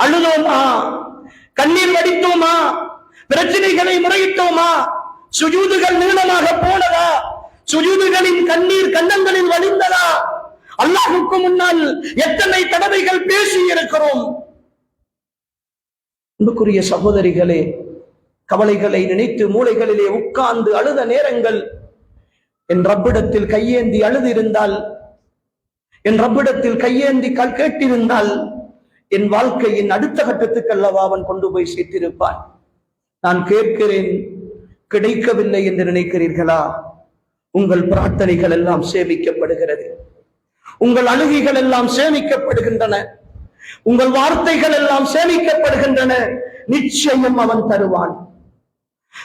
அழுதோமா? கண்ணீர் வடித்தோமா? பிரச்சனைகளை முறையிட்டோமா? சுஜூதுகள் நீளமாக போனதா? சுஜூதுகளின் கண்ணீர் கண்ணங்களில் வழிந்ததா? அல்லாஹுக்கு முன்னால் எத்தனை தடவைகள் பேசி இருக்கிறோம் அன்புக்குரிய சகோதரிகளே கவலைகளை நினைத்து மூளைகளிலே உட்கார்ந்து அழுத நேரங்கள் என் ரப்பிடத்தில் கையேந்தி அழுதிருந்தால் என் ரப்பிடத்தில் கையேந்தி கல் கேட்டிருந்தால் என் வாழ்க்கையின் அடுத்த கட்டத்துக்கு அல்லவா அவன் கொண்டு போய் சேர்த்திருப்பான்? நான் கேட்கிறேன் கிடைக்கவில்லை என்று நினைக்கிறீர்களா? உங்கள் பிரார்த்தனைகள் எல்லாம் சேமிக்கப்படுகிறது. உங்கள் அழுகைகள் எல்லாம் சேமிக்கப்படுகின்றன. உங்கள் வார்த்தைகள் எல்லாம் சேமிக்கப்படுகின்றன. நிச்சயம் அவன் தருவான்.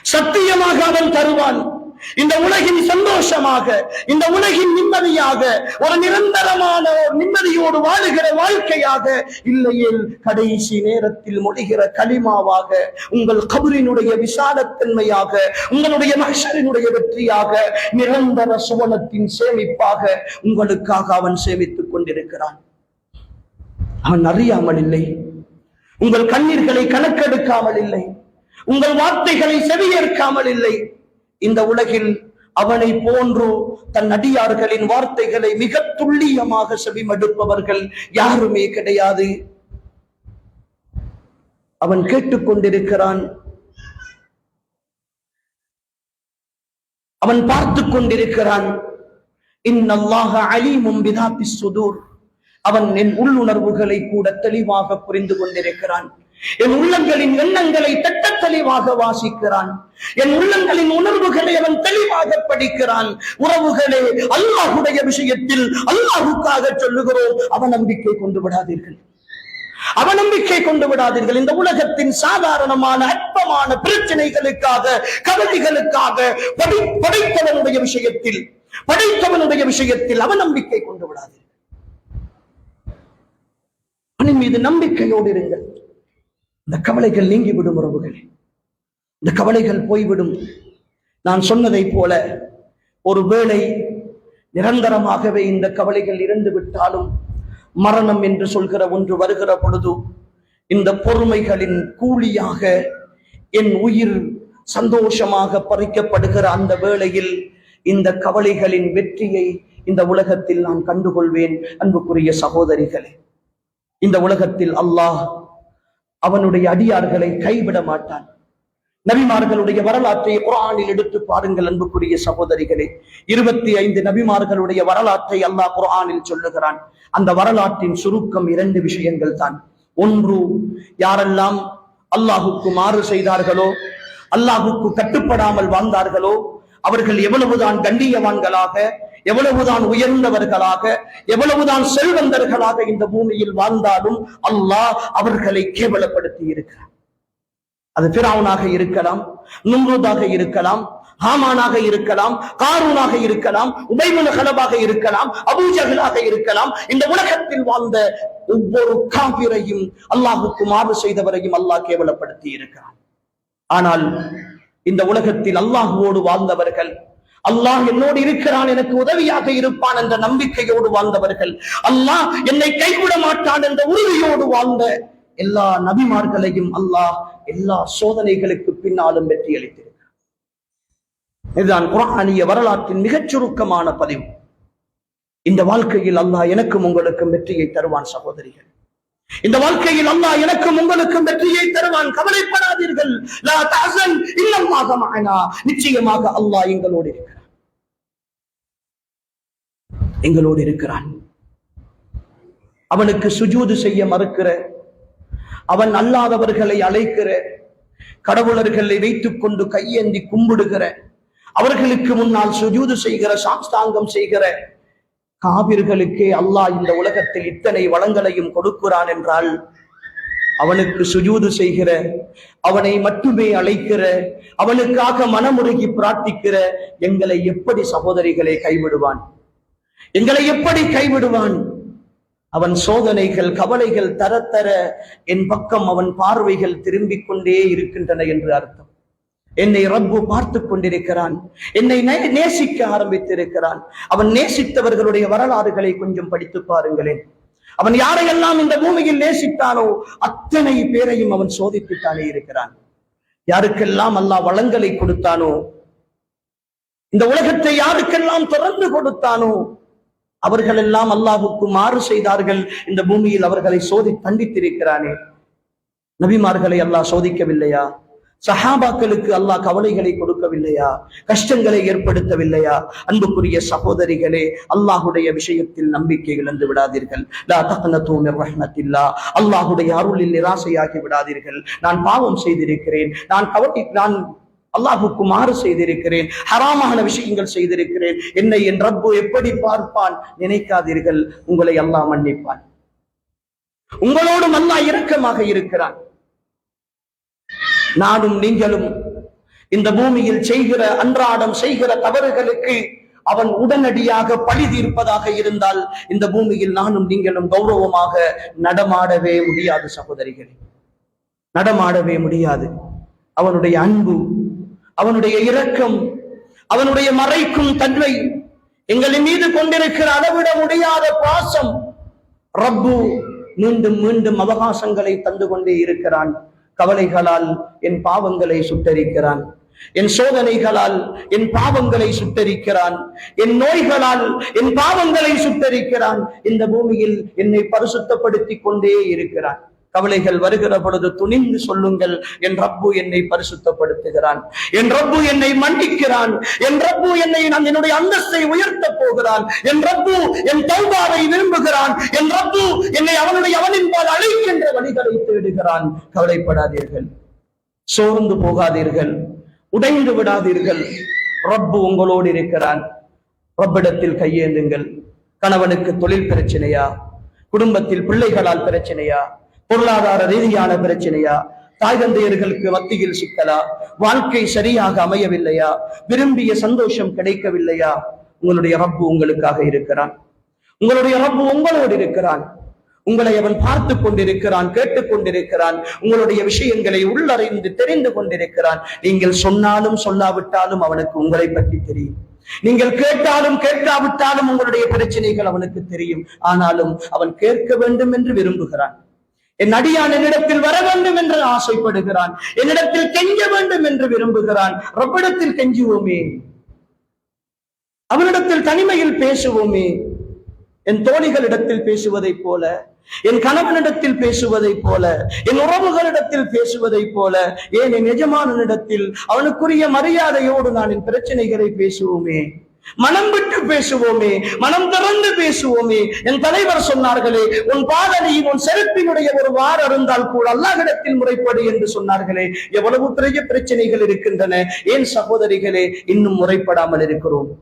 சத்தியமாக அவன் தருவான். இந்த உலகின் சந்தோஷமாக இந்த உலகின் நிம்மதியாக ஒரு நிரந்தரமான ஒரு நிம்மதியோடு வாழுகிற வாழ்க்கையாக இல்லையே கடைசி நேரத்தில் முடிகிற களிமாவாக உங்கள் கபரினுடைய விசாலத்தன்மையாக உங்களுடைய மகசரினுடைய வெற்றியாக நிரந்தர சுவனத்தின் சேமிப்பாக உங்களுக்காக அவன் சேமித்துக் கொண்டிருக்கிறான். அவன் அறியாமல் இல்லை. உங்கள் கண்ணீர்களை கணக்கெடுக்காமல் இல்லை. உங்கள் வார்த்தைகளை செவியேற்காமல் இல்லை. இந்த உலகில் அவனை போன்று தன் அடியார்களின் வார்த்தைகளை மிக துல்லியமாக செவிமடுப்பவர்கள் யாருமே கிடையாது. அவன் கேட்டுக்கொண்டிருக்கிறான். அவன் பார்த்து கொண்டிருக்கிறான் இன்னல்லாஹ அலீமும் பிதாத்தி சுதூர். அவன் என் உள்ளுணர்வுகளை கூட தெளிவாக புரிந்து கொண்டிருக்கிறான். என் உள்ளங்களின் எண்ணங்களை தட்ட தெளிவாக வாசிக்கிறான். என் உள்ளங்களின் உணர்வுகளை அவன் தெளிவாக படிக்கிறான். உறவுகளே அல்லாஹுடைய விஷயத்தில் அல்லாஹுக்காக சொல்லுகிறோம் அவநம்பிக்கை கொண்டு விடாதீர்கள். அவநம்பிக்கை கொண்டு விடாதீர்கள். இந்த உலகத்தின் சாதாரணமான அற்பமான பிரச்சனைகளுக்காக கவிதைகளுக்காக படை- படைத்தவனுடைய விஷயத்தில் படைத்தவனுடைய விஷயத்தில் அவநம்பிக்கை கொண்டு விடாதீர்கள். அவனின் மீது நம்பிக்கையோடு இருங்கள். இந்த கவலைகள் நீங்கிவிடும் உறவுகளே. இந்த கவலைகள் போய்விடும். நான் சொன்னதைப் போல ஒருவேளை நிரந்தரமாகவே இந்த கவலைகள் இருந்து விட்டாலும் மரணம் என்று சொல்கிற ஒன்று வருகிற பொழுது இந்த பொறுமைகளின் கூலியாக என் உயிர் சந்தோஷமாக பறிக்கப்படுகிற அந்த வேளையில் இந்த கவலைகளின் வெற்றியை இந்த உலகத்தில் நான் கண்டுகொள்வேன். அன்புக்குரிய சகோதரிகளே இந்த உலகத்தில் அல்லாஹ் அவனுடைய அடியார்களை கைவிட மாட்டான். நபிமார்களுடைய வரலாற்றை குரானில் எடுத்து பாருங்கள் அன்புக்குரிய சகோதரிகளே. இருபத்தி ஐந்து நபிமார்களுடைய வரலாற்றை அல்லாஹ் குரானில் சொல்லுகிறான். அந்த வரலாற்றின் சுருக்கம் இரண்டு விஷயங்கள் தான். ஒன்று யாரெல்லாம் அல்லாஹுக்கு மாறு செய்தார்களோ அல்லாஹுக்கு கட்டுப்படாமல் வாழ்ந்தார்களோ அவர்கள் எவ்வளவுதான் கண்டியவான்களாக எவ்வளவுதான் உயர்ந்தவர்களாக எவ்வளவுதான் செல்வந்தர்களாக இந்த பூமியில் வாழ்ந்தாலும் அல்லாஹ் அவர்களை கேவலப்படுத்தி இருக்கிறார் அது பிராவனாக இருக்கலாம் நும்ருதாக இருக்கலாம் ஹாமானாக இருக்கலாம் காரூனாக இருக்கலாம் உபைமுன கலபாக இருக்கலாம் அபூஜகலாக இருக்கலாம். இந்த உலகத்தில் வாழ்ந்த ஒவ்வொரு காபிரையும் அல்லாஹுக்கு மாறு செய்தவரையும் அல்லாஹ் கேவலப்படுத்தி இருக்கிறான் ஆனால் இந்த உலகத்தில் அல்லாஹுவோடு வாழ்ந்தவர்கள் அல்லாஹ் என்னோடு இருக்கிறான் எனக்கு உதவியாக இருப்பான் என்ற நம்பிக்கையோடு வாழ்ந்தவர்கள். அல்லாஹ் என்னை கைவிட மாட்டான் என்ற உறுதியோடு வாழ்ந்த எல்லா நபிமார்களையும் அல்லாஹ் எல்லா சோதனைகளுக்கு பின்னாலும் வெற்றி அளித்திருக்கிறார் இதுதான் குரானிய வரலாற்றின் மிகச் சுருக்கமான பதிவு. இந்த வாழ்க்கையில் அல்லாஹ் எனக்கும் உங்களுக்கும் வெற்றியை தருவான் சகோதரிகள். இந்த வாழ்க்கையில் அல்லாஹ் எனக்கும் உங்களுக்கும் வெற்றியை தருவான். கவலைப்படாதீர்கள். நிச்சயமாக அல்லாஹ் எங்களோடு இருக்கிறார் எங்களோடு இருக்கிறான். அவனுக்கு சுஜூது செய்ய மறுக்கிற அவன் அல்லாதவர்களை அழைக்கிற கடவுளர்களை வைத்துக் கொண்டு கையேந்தி கும்பிடுகிற அவர்களுக்கு முன்னால் சுஜூது செய்கிற சாஸ்தாங்கம் செய்கிற காவிர்களுக்கே அல்லாஹ் இந்த உலகத்தில் இத்தனை வளங்களையும் கொடுக்கிறான் என்றால் அவனுக்கு சுஜூது செய்கிற அவனை மட்டுமே அழைக்கிற அவனுக்காக மனமுருகி பிரார்த்திக்கிற எங்களை எப்படி சகோதரிகளை கைவிடுவான்? எங்களை எப்படி கைவிடுவான்? அவன் சோதனைகள் கவலைகள் தர தர என் பக்கம் அவன் பார்வைகள் திரும்பிக் கொண்டே இருக்கின்றன என்று அர்த்தம். என்னை ரப்பு பார்த்து கொண்டிருக்கிறான். என்னை நேசிக்க ஆரம்பித்திருக்கிறான். அவன் நேசித்தவர்களுடைய வரலாறுகளை கொஞ்சம் படித்து பாருங்களேன். அவன் யாரையெல்லாம் இந்த பூமியில் நேசித்தானோ அத்தனை பேரையும் அவன் சோதித்துத்தானே இருக்கிறான். யாருக்கெல்லாம் அல்லாஹ் வளங்களை கொடுத்தானோ இந்த உலகத்தை யாருக்கெல்லாம் திறந்து கொடுத்தானோ அவர்கள் எல்லாம் அல்லாஹுக்கு மாறு செய்தார்கள். இந்த பூமியில் அவர்களை சோதி தண்டித்திருக்கிறானே. நபிமார்களை அல்லாஹ் சோதிக்கவில்லையா? சஹாபாக்களுக்கு அல்லாஹ் கவலைகளை கொடுக்கவில்லையா? கஷ்டங்களை ஏற்படுத்தவில்லையா? அன்புக்குரிய சகோதரிகளே அல்லாஹுடைய விஷயத்தில் நம்பிக்கை இழந்து விடாதீர்கள். ரஹ்மத்தில்லா. அல்லாஹுடைய அருளில் நிராசையாகி விடாதீர்கள். நான் பாவம் செய்திருக்கிறேன். நான் கவலை நான் அல்லாஹுக்கு மாறு செய்திருக்கிறேன். ஹராமான விஷயங்கள் செய்திருக்கிறேன். என்னை என் ரப்பு எப்படி பார்ப்பான் நினைக்காதீர்கள். உங்களை அல்லாஹ் மன்னிப்பான். உங்களோடும் அல்லாஹ் இரக்கமாக இருக்கிறான். நானும் நீங்களும் இந்த பூமியில் செய்கிற அன்றாடம் செய்கிற தவறுகளுக்கு அவன் உடனடியாக பழி தீர்ப்பதாக இருந்தால் இந்த பூமியில் நானும் நீங்களும் கௌரவமாக நடமாடவே முடியாது சகோதரிகளே. நடமாடவே முடியாது. அவனுடைய அன்பு அவனுடைய இரக்கம் அவனுடைய மறைக்கும் தன்மை எங்களின் மீது கொண்டிருக்கிற அளவிட முடியாத பாசம் ரப்பு மீண்டும் மீண்டும் அவகாசங்களை தந்து கொண்டே இருக்கிறான். கவலைகளால் என் பாவங்களை சுட்டரிக்கிறான். என் சோதனைகளால் என் பாவங்களை சுட்டரிக்கிறான். என் நோய்களால் என் பாவங்களை சுட்டரிக்கிறான். இந்த பூமியில் என்னை பரிசுத்தப்படுத்திக் கொண்டே இருக்கிறான். கவலைகள் வருகிற பொழுது துணிந்து சொல்லுங்கள் என் ரப்பு என்னை பரிசுத்தப்படுத்துகிறான். என் ரப்பு என்னை மன்னிக்கிறான். என் ரப்பு என்னை நான் என்னுடைய அந்தஸ்தை உயர்த்த போகிறான். என் ரப்பு என் தௌபாவை விரும்புகிறான். என் ரப்பு என்னை அவனுடைய அவனின்பால் அழைக்கின்ற வழிகளை தேடுகிறான். கவலைப்படாதீர்கள். சோர்ந்து போகாதீர்கள். உடைந்து விடாதீர்கள். ரப்பு உங்களோடு இருக்கிறான். ரப்பிடத்தில் கையேந்துங்கள். கணவனுக்கு தொழில் பிரச்சனையா? குடும்பத்தில் பிள்ளைகளால் பிரச்சனையா? பொருளாதார ரீதியான பிரச்சனையா? தாய் தந்தையர்களுக்கு மத்தியில் சிக்கலா? வாழ்க்கை சரியாக அமையவில்லையா? விரும்பிய சந்தோஷம் கிடைக்கவில்லையா? உங்களுடைய ரப்பு உங்களுக்காக இருக்கிறான். உங்களுடைய ரப்பு உங்களோடு இருக்கிறான். உங்களை அவன் பார்த்து கொண்டிருக்கிறான் கேட்டுக் கொண்டிருக்கிறான். உங்களுடைய விஷயங்களை உள்ளறிந்து தெரிந்து கொண்டிருக்கிறான். நீங்கள் சொன்னாலும் சொல்லாவிட்டாலும் அவனுக்கு உங்களை பற்றி தெரியும். நீங்கள் கேட்டாலும் கேட்காவிட்டாலும் உங்களுடைய பிரச்சனைகள் அவனுக்கு தெரியும். ஆனாலும் அவன் கேட்க வேண்டும் என்று விரும்புகிறான். என் அடியான் என்னிடத்தில் வர வேண்டும் என்று ஆசைப்படுகிறான். என்னிடத்தில் கெஞ்ச வேண்டும் என்று விரும்புகிறான். ரப்பிடத்தில் கெஞ்சுவோமே. அவனிடத்தில் தனிமையில் பேசுவோமே. என் தோழிகளிடத்தில் பேசுவதைப் போல என் கணவனிடத்தில் பேசுவதைப் போல என் உறவுகளிடத்தில் பேசுவதைப் போல ஏன் என் எஜமானனிடத்தில் அவனுக்குரிய மரியாதையோடு நான் என் பிரச்சனைகளை பேசுவோமே. மனம் விட்டு பேசுவோமே மனம் திறந்து பேசுவோமே. என் தலைவர் சொன்னார்களே உன் பாதனையின் உன் செருப்பினுடைய ஒரு வார் அருந்தால் கூட அல்லாஹிடத்தில் முறைப்படு என்று சொன்னார்களே. எவ்வளவு பெரிய பிரச்சனைகள் இருக்கின்றன. ஏன் சகோதரிகளே இன்னும் முறைப்படாமல் இருக்கிறோம்?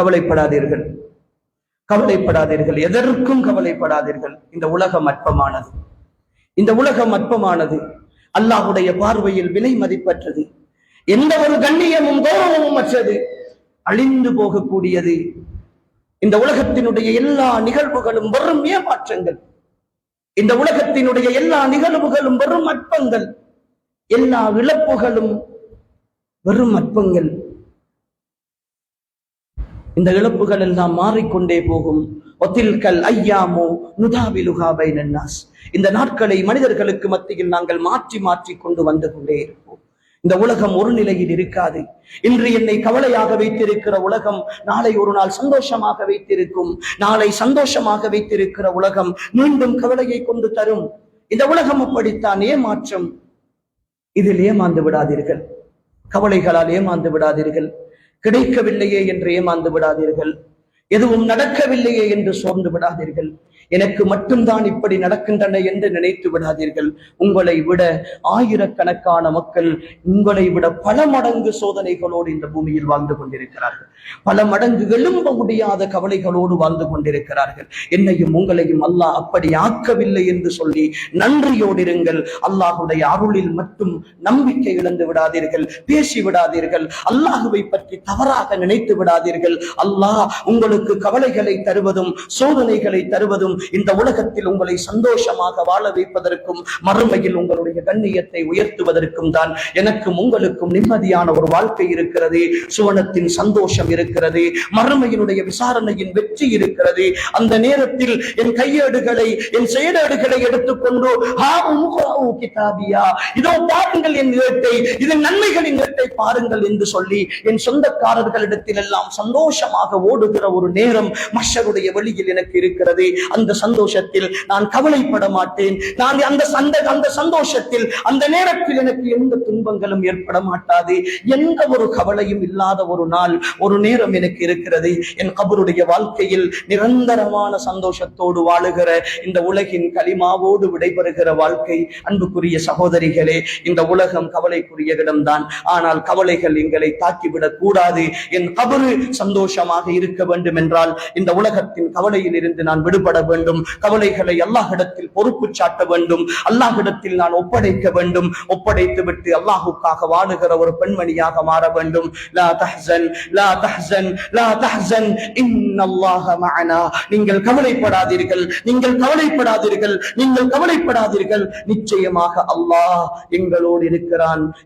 கவலைப்படாதீர்கள். கவலைப்படாதீர்கள். எதற்கும் கவலைப்படாதீர்கள். இந்த உலகம் அற்பமானது. இந்த உலகம் அற்பமானது. அல்லாஹுடைய பார்வையில் விலை மதிப்பற்றது. எந்த ஒரு கண்ணியமும் கௌரவமும் அற்றது. அழிந்து போகக்கூடியது. இந்த உலகத்தினுடைய எல்லா நிகழ்வுகளும் வெறும் ஏமாற்றங்கள். இந்த உலகத்தினுடைய எல்லா நிகழ்வுகளும் வெறும் அற்பங்கள். எல்லா இழப்புகளும் வெறும் அற்பங்கள். இந்த இழப்புகள் எல்லாம் மாறிக்கொண்டே போகும். ஒத்தில்கல் ஐயாமோ நுதாவிலுகா நன்னாஸ் இந்த நாட்களை மனிதர்களுக்கு மத்தியில் நாங்கள் மாற்றி மாற்றி கொண்டு வந்து கொண்டே இருப்போம். இந்த உலகம் ஒரு நிலையில் இருக்காது. இன்று என்னை கவலையாக வைத்திருக்கிற உலகம் நாளை ஒரு நாள் சந்தோஷமாக வைத்திருக்கும். நாளை சந்தோஷமாக வைத்திருக்கிற உலகம் மீண்டும் கவலையை கொண்டு தரும். இந்த உலகம் அப்படித்தான் ஏமாற்றம். இதில் ஏமாந்து விடாதீர்கள். கவலைகளால் ஏமாந்து விடாதீர்கள். கிடைக்கவில்லையே என்று ஏமாந்து விடாதீர்கள். எதுவும் நடக்கவில்லையே என்று சோர்ந்து விடாதீர்கள். எனக்கு மட்டும்தான் இப்படி நடக்கின்றன என்று நினைத்து விடாதீர்கள். உங்களை விட ஆயிரக்கணக்கான மக்கள் உங்களை விட பல மடங்கு சோதனைகளோடு இந்த பூமியில் வாழ்ந்து கொண்டிருக்கிறார்கள். பல மடங்கு எழும்ப முடியாத கவலைகளோடு வாழ்ந்து கொண்டிருக்கிறார்கள். என்னையும் உங்களையும் அல்லாஹ் அப்படி ஆக்கவில்லை என்று சொல்லி நன்றியோடு இருங்கள். அல்லாஹுடைய அருளில் மட்டும் நம்பிக்கை இழந்து விடாதீர்கள் பேசி விடாதீர்கள் அல்லாஹுவை பற்றி தவறாக நினைத்து விடாதீர்கள். அல்லாஹ் உங்களுக்கு கவலைகளை தருவதும் சோதனைகளை தருவதும் இந்த உலகத்தில் உங்களை சந்தோஷமாக வாழ வைப்பதற்கும் மறுமையில் உங்களுடைய கண்ணியத்தை உயர்த்துவதற்கும் தான் எனக்கும் உங்களுக்கும் நிம்மதியான ஒரு வாழ்க்கை இருக்கிறது சுவனத்தின் சந்தோஷம் இருக்கிறது மறுமையினுடைய விசாரணையின் வெற்றி இருக்கிறது. அந்த நேரத்தில் என் கையேடுகளை என் செயலேடுகளை எடுத்துக்கொண்டு கிதாபியா இதோ பாருங்கள் என் ஏட்டை இதன் நன்மைகளின் ஏட்டை பாருங்கள் என்று சொல்லி என் சொந்தக்காரர்களிடத்தில் எல்லாம் சந்தோஷமாக ஓடுகிற ஒரு நேரம் மஷருடைய வழியில் எனக்கு இருக்கிறது. அந்த சந்தோஷத்தில் நான் கவலைப்பட மாட்டேன். நான் அந்த சந்த அந்த சந்தோஷத்தில் அந்த நேரத்தில் எனக்கு எந்த துன்பங்களும் ஏற்பட மாட்டாது. எந்த ஒரு கவலையும் இல்லாத ஒரு நாள் ஒரு நேரம் எனக்கு இருக்கிறது. என் கபருடைய வாழ்க்கையில் நிரந்தரமான சந்தோஷத்தோடு வாழுகிற இந்த உலகின் களிமாவோடு விடைபெறுகிற வாழ்க்கை அன்புக்குரிய சகோதரிகளே இந்த உலகம் கவலைக்குரிய இடம்தான் ஆனால் கவலைகள் எங்களை தாக்கிவிடக் கூடாது. என் கபரு சந்தோஷமாக இருக்க வேண்டும் என்றால் இந்த உலகத்தின் கவலையில் இருந்து நான் விடுபட வேண்டும் கவலைகளை அல்லாஹிடத்தில் பொறுப்பு சாட்ட வேண்டும். அல்லாஹிடத்தில் நான் ஒப்படைக்க வேண்டும். ஒப்படைத்து விட்டு அல்லாஹுக்காக வாழுகிற ஒரு பெண்மணியாக மாற வேண்டும். லா தஹசன் லா தஹ்சன் லா தஹ்சன். இன்னல்லாஹ மஅனா. நீங்கள் கவலைப்படாதீர்கள். நீங்கள் கவலைப்படாதீர்கள். நீங்கள் கவலைப்படாதீர்கள். நிச்சயமாக அல்லாஹ் எங்களோடு இருக்கிறான்.